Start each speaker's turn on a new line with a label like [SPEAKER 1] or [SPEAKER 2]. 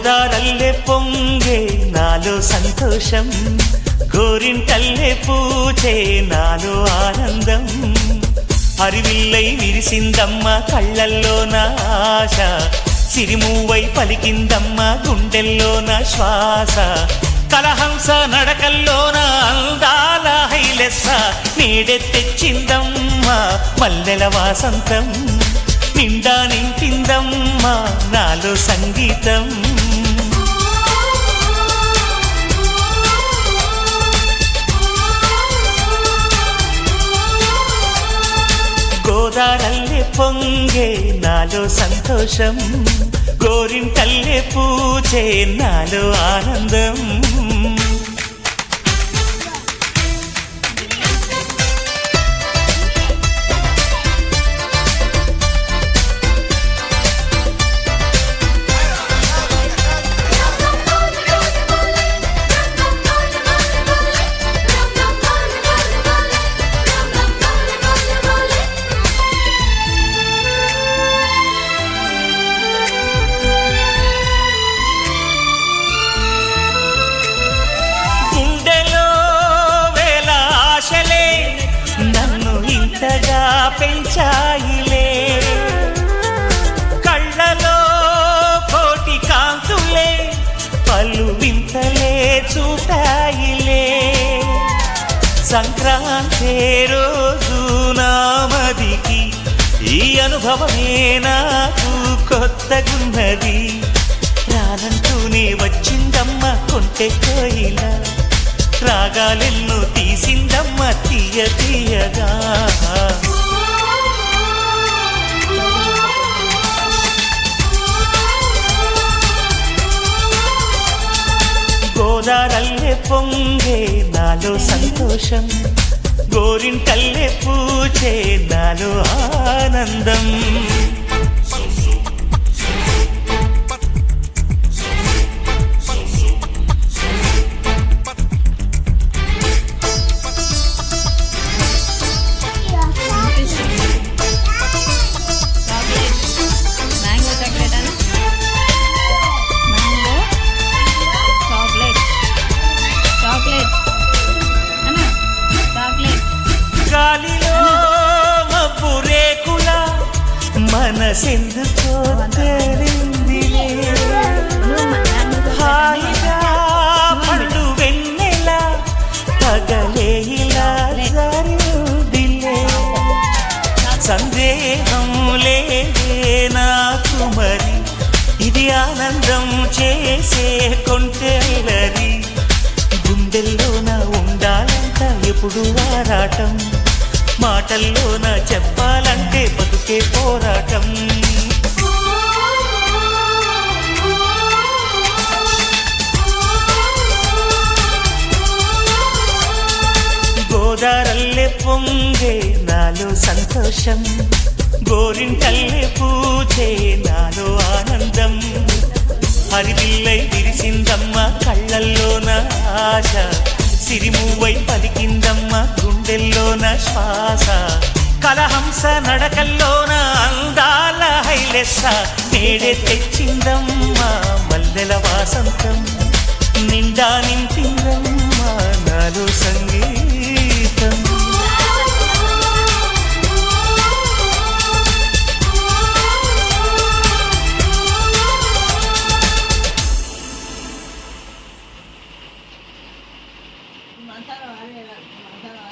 [SPEAKER 1] గోదారల్లే పొంగే నాలో సంతోషం గోరింటల్లే పూచే నాలో ఆనందం. అరివిల్లై విరిసిందమ్మ కళ్ళల్లో నా ఆశ సిరిమూవై పలికిందమ్మ గుండెల్లో నా శ్వాస. కలహంస నడకల్లోన అందాల హైలెస్స నీడె తెచ్చిందమ్మ మల్లెల వాసంతం. నిండా నింపిందమ్మా నాలో సంగీతం. గోదారల్లే పొంగే నాలో సంతోషం. గోరింటల్లే పూజే నాలో ఆనందం. పెంచాయిలే కళ్ళలో కోటి కాంతులే పలు వింతలే చూపాయిలే. సంక్రాంతి రోజు నామదికి ఈ అనుభవమే నాకు కొత్తగున్నది. రానంటూనే వచ్చిందమ్మ కొంటే పొంగే నాలో సంతోషం. గోరింటల్లే పూచే నాలో ఆనందం. మనసెందుకో తెలిందిలే హాయిగా పండు వెన్నెల పగలే ఇలా జరిదిలే సందేహం లేదే నాకు మరి ఇది ఆనందం చేసే కొంటెలరి గుండెల్లోన ఉండాలంట ఎప్పుడు ఆరాటం? మాటల్లోన చెప్పాలంటే బతుకే పోరాటం. గోదారల్లే పొంగే నాలో సంతోషం. గోరింటల్లే పూచే నాలో ఆనందం. హరివిల్లై విరిసిందమ్మ కళ్ళల్లోన ఆశ. సిరిమూవై పలికిందమ్మ గుండెల్లోన శ్వాస. కలహంస నడకల్లోన అందాల హైలెస్స. నేడే తెచ్చిందమ్మ మల్లెల వాసంతం. నిండా నింపిందమ్మ నాలో సంగ 了，麻烦了。